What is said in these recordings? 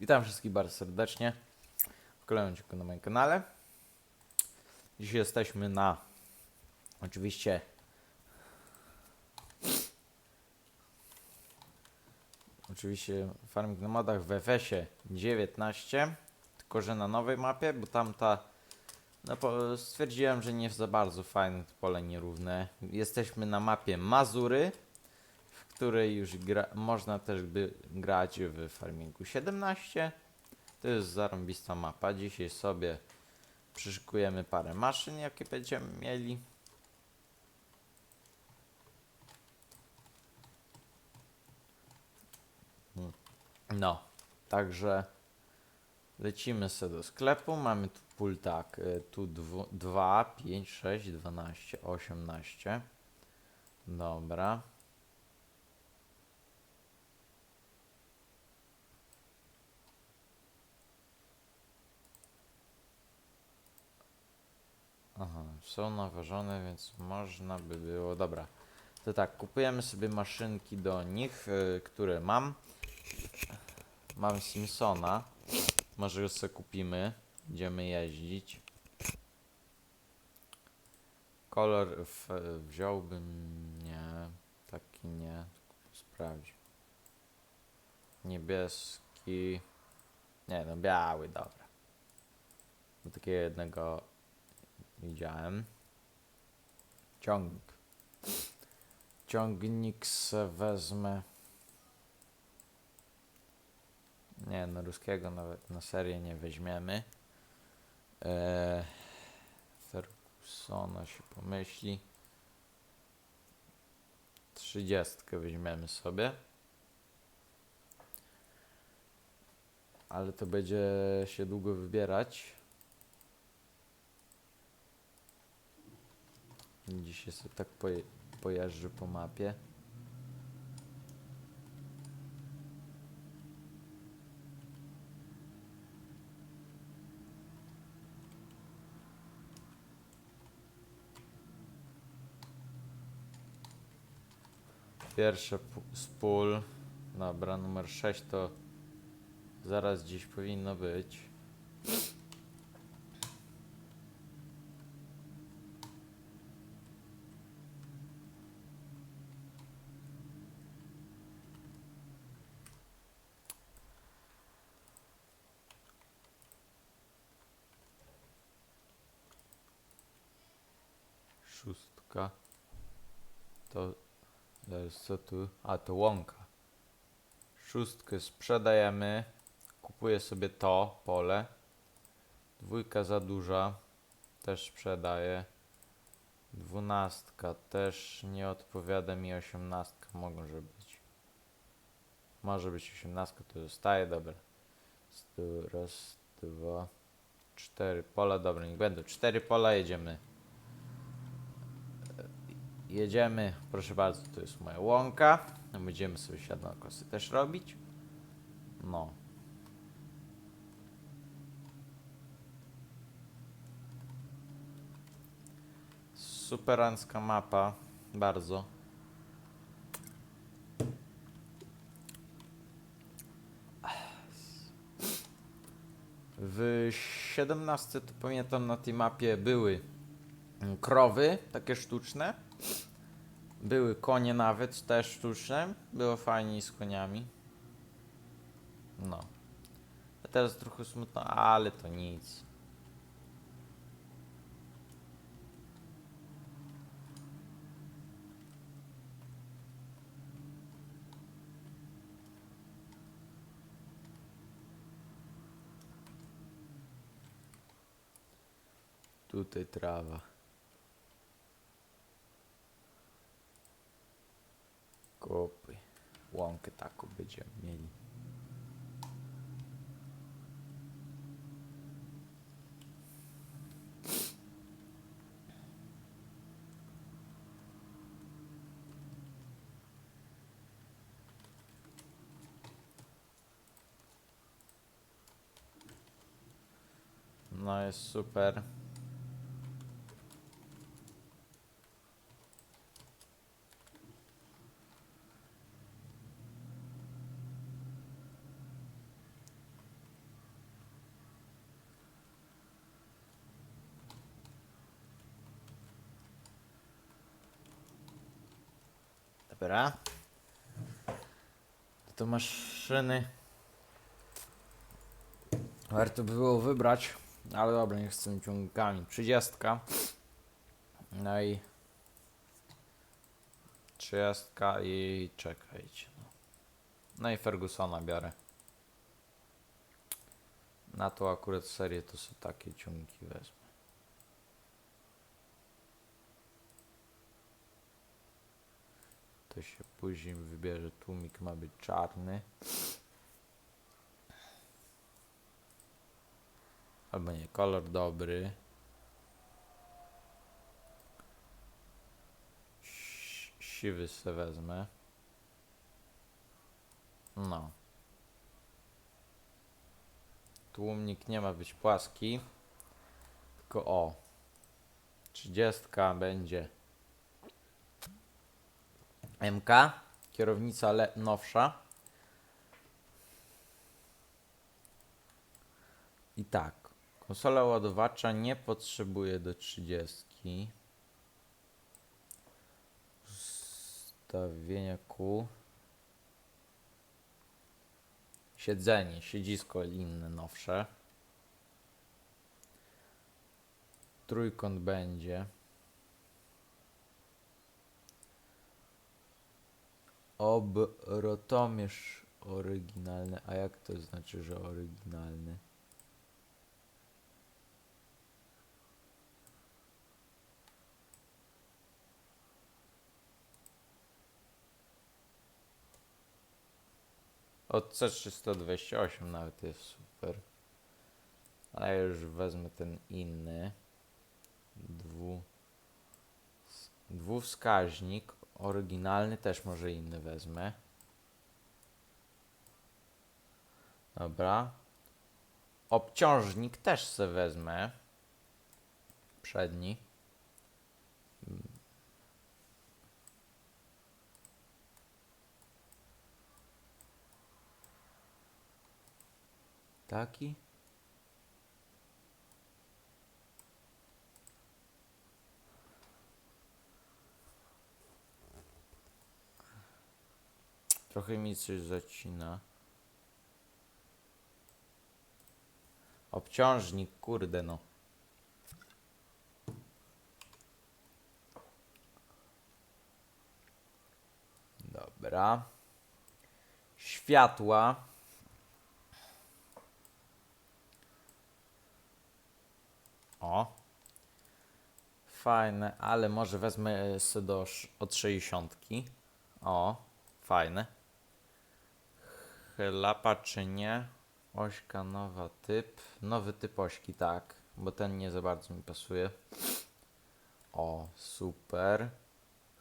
Witam wszystkich bardzo serdecznie w kolejnym odcinku na moim kanale. Dzisiaj jesteśmy na oczywiście oczywiście farming na modach w FS-ie 19 tylko że na nowej mapie, bo tamta no stwierdziłem, że nie za bardzo fajne pole nierówne. Jesteśmy na mapie Mazury, której już gra, można też by grać w farmingu 17. To jest zarąbista mapa. Dzisiaj sobie przyszykujemy parę maszyn, jakie będziemy mieli. No, także lecimy sobie do sklepu. Mamy tu pól tak, y, tu 2, 5, 6, 12, 18. Dobra. Aha, są naważone, więc można by było. Dobra. To tak, kupujemy sobie maszynki do nich, y, które mam. Mam Simpsona. Może już sobie kupimy. Będziemy jeździć. Kolor w, wziąłbym. Nie, taki nie. Sprawdź. Niebieski. Nie, no biały, dobra. Bo takiego jednego widziałem. Ciągnik. Ciągnik se wezmę. Nie, no ruskiego nawet na serię nie weźmiemy. Eee, Fergusona się pomyśli. Trzydziestkę weźmiemy sobie. Ale to będzie się długo wybierać. Dzisiaj sobie tak poje, pojeżdżę po mapie. Pierwsze z pól. Dobra, numer 6 to zaraz gdzieś powinno być. Szóstka. To Zaraz, co tu? A, to łąka. Szóstkę sprzedajemy. Kupuję sobie to pole. Dwójka za duża. Też sprzedaję. Dwunastka też nie odpowiada mi. Osiemnastka może być. Może być osiemnastka, to zostaje, dobra. Raz, dwa, cztery pola, dobra, niech będą cztery pola, jedziemy. Jedziemy, proszę bardzo, to jest moja łąka. No, Będziemy sobie siadłokosy też robić. No. Superancka mapa, bardzo. W 17 to pamiętam na tej mapie były krowy, takie sztuczne. Były konie nawet też sztuczne. Było fajnie z koniami. No. A teraz trochę smutno, ale to nic. Tutaj trawa. Kopy. Łąkę taką będziemy mieli. No jest super. Dobra. To maszyny. Warto by było wybrać, ale dobra, niech z tymi ciągnikami. 30. No i 30 i czekajcie. No, no i Fergusona biorę. Na to akurat serię to są takie ciągniki wezmę. To się później wybierze. Tłumik ma być czarny. Albo nie, kolor dobry. Si- Siwy se wezmę. No. Tłumnik nie ma być płaski. Tylko o. 30 będzie MK. Kierownica le- nowsza. I tak. Konsola ładowacza nie potrzebuje do 30. Ustawienia kół. Siedzenie, siedzisko inne nowsze. Trójkąt będzie. Obrotomierz oryginalny. A jak to znaczy, że oryginalny? Od C328 nawet jest super. A ja już wezmę ten inny. Dwu... Dwuwskaźnik. Oryginalny też może inny wezmę. Dobra. Obciążnik też se wezmę. Przedni. Taki? Trochę mi coś zacina. Obciążnik, kurde no. Dobra. Światła. O. Fajne, ale może wezmę sobie do od 60. O, fajne. Chlapa czy nie? Ośka nowa typ. Nowy typ ośki, tak. Bo ten nie za bardzo mi pasuje. O, super.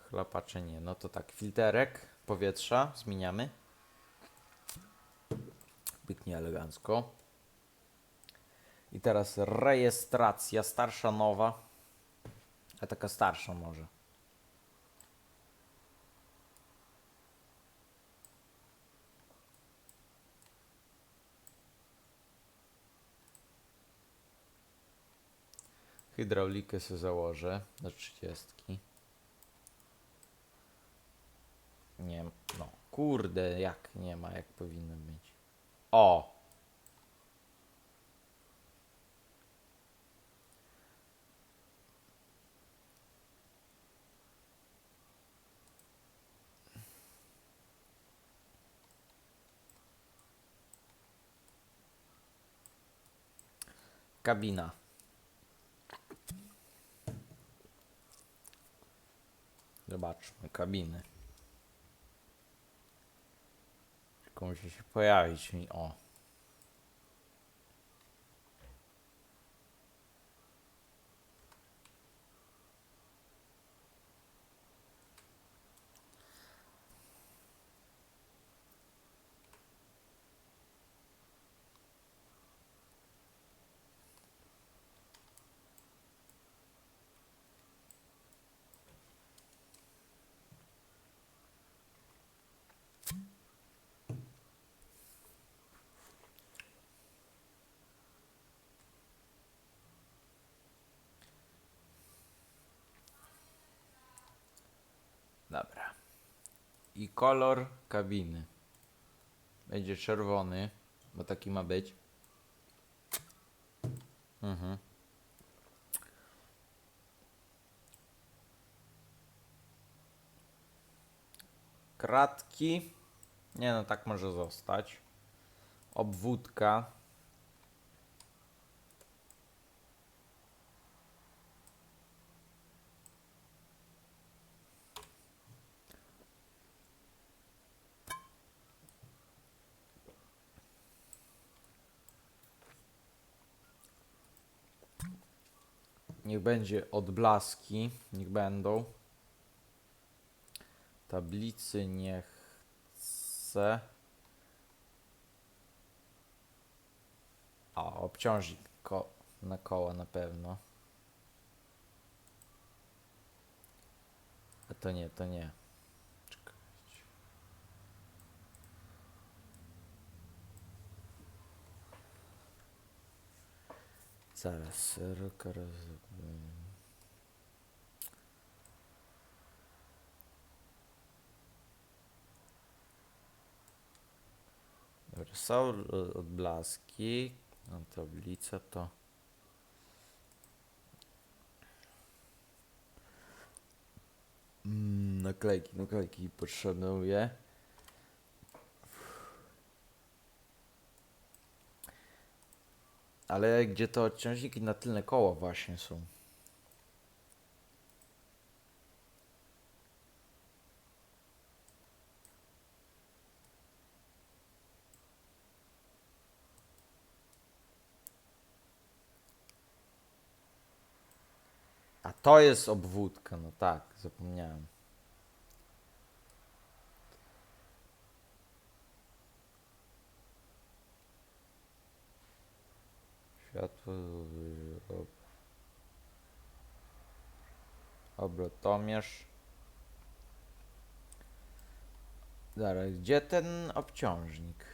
Chlapa czy nie? No to tak, filterek powietrza zmieniamy. Pięknie elegancko. I teraz rejestracja, starsza, nowa. A taka starsza może. Hydraulikę sobie założę do 30. Nie, no kurde, jak nie ma, jak powinno być. O! Kabina. Zobaczmy, kabiny. Tylko musi się pojawić mi. O. i kolor kabiny. Będzie czerwony, bo taki ma być. Mhm. Kratki. Nie no, tak może zostać. Obwódka. Niech będzie odblaski, niech będą. Tablicy nie chcę. A, obciążnik ko na koła na pewno. A to nie, to nie. Zaraz, roka razy. Dobra, są odblaski. No, tablica to. Mm, naklejki, naklejki. Ale gdzie to odciążniki na tylne koło właśnie są? A to jest obwódka, no tak, zapomniałem. Światło, ob... obrotomierz. Zaraz, gdzie ten obciążnik?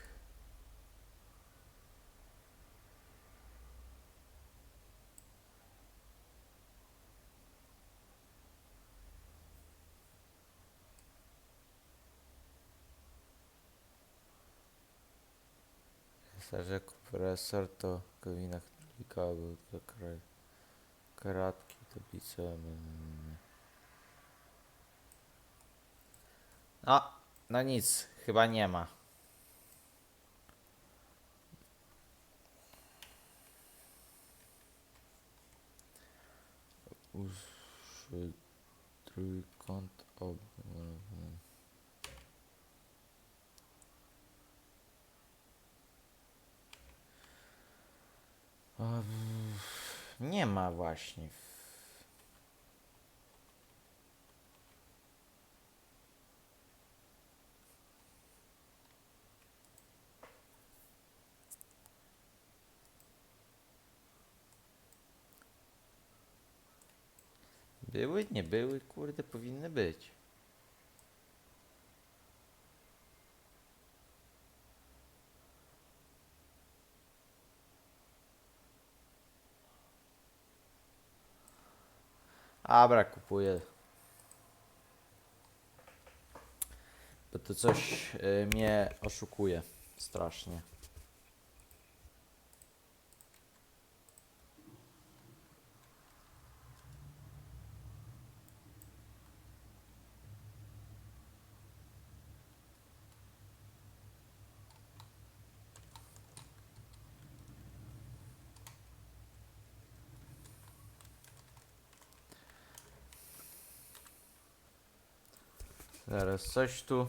Serze kompresor to hydraulika albo to kraj. Kratki, tablice. mm. No, no nic, chyba nie ma. Uszy trójkąt. A, Nie ma właśnie. Były, nie były, kurde, powinny być. Abra kupuję. Bo to coś y, mnie oszukuje strasznie. Zaraz coś tu.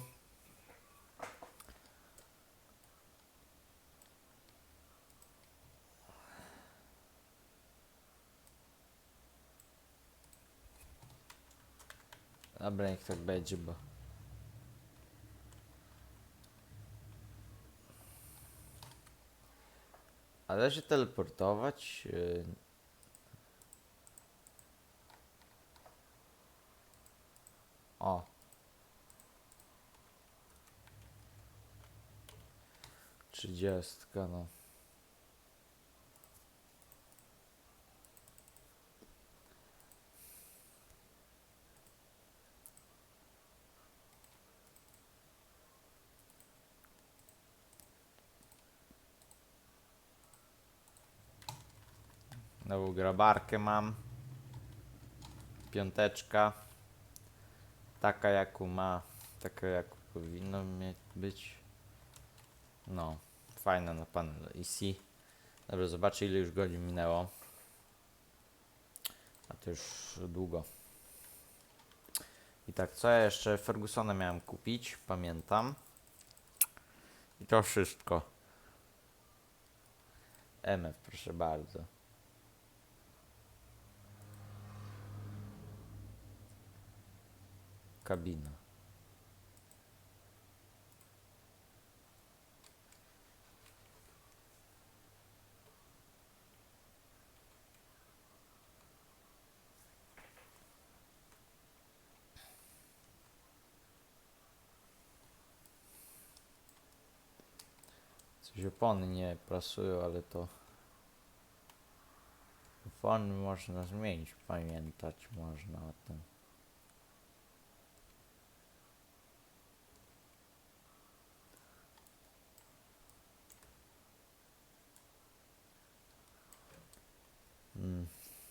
Dobra, niech tak będzie, bo. Ale się teleportować. Yy... O. Trzydziestka, no. Nową grabarkę mam. Piąteczka. Taka jaką ma. Taka jak powinno mieć być. No. Fajna na panel EC. Dobra, zobaczę ile już godzin minęło. A to już długo. I tak, co ja jeszcze Fergusona miałem kupić, pamiętam. I to wszystko. MF, proszę bardzo. Kabina. Coś opony nie prasują, ale to opony można zmienić, pamiętać można o tym.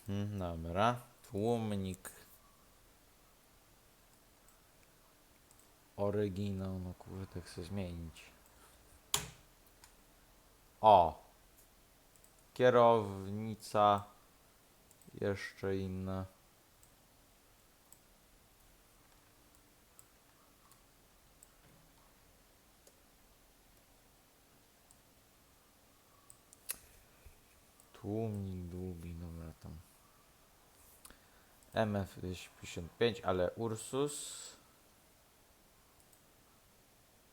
Mhm, dobra. Tłumnik. Oryginał, no kurde, chcę zmienić. O! Kierownica. Jeszcze inna. Tłumnik długi, dobra tam. MF 255, ale Ursus.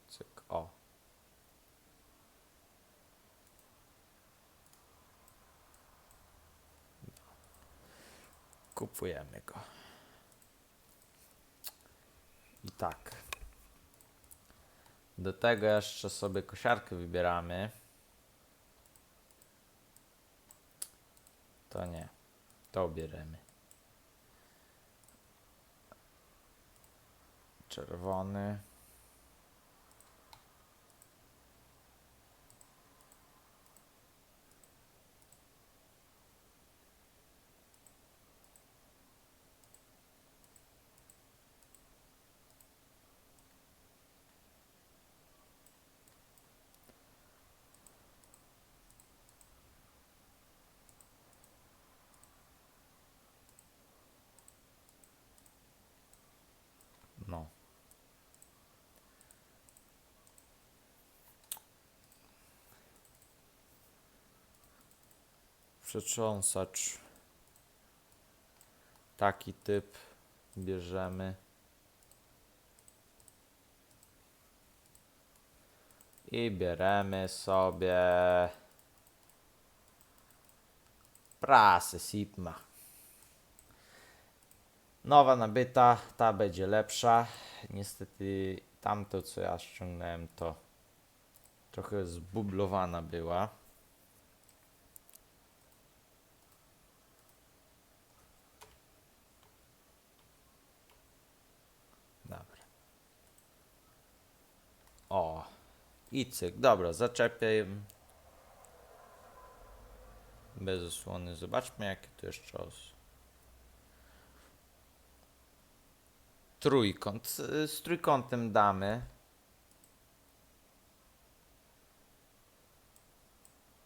Cyk, o. Kupujemy go. I tak. Do tego jeszcze sobie kosiarkę wybieramy. To nie. To bierzemy. Czerwony. No. Przetrząsacz. Taki typ bierzemy. I bierzemy sobie prasę Sigma. Nowa nabyta, ta będzie lepsza. Niestety tamto co ja ściągnąłem to trochę zbublowana była. O. I cyk. Dobra, zaczepię. Bez osłony. Zobaczmy jakie to jeszcze os. Trójkąt. Z- Z trójkątem damy.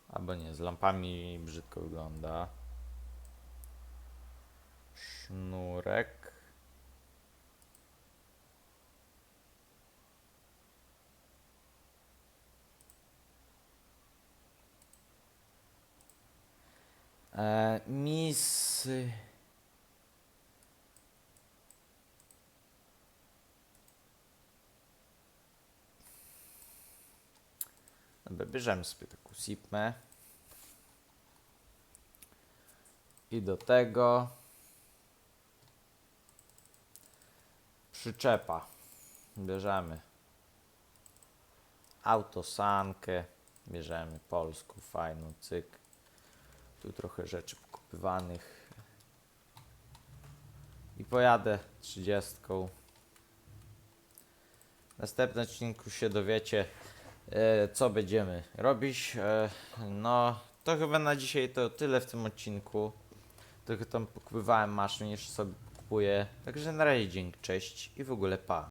Albo nie, z lampami brzydko wygląda. Sznurek. E, mis... Dobra, bierzemy sobie taką sipmę. I do tego przyczepa. Bierzemy autosankę. Bierzemy polską, fajną, cyk. Tu trochę rzeczy pokupywanych. I pojadę 30. W następnym odcinku się dowiecie, e, co będziemy robić. E, no, to chyba na dzisiaj to tyle w tym odcinku. Tylko tam pokupywałem maszyn, jeszcze sobie kupuję. Także na razie dzięki, cześć i w ogóle pa.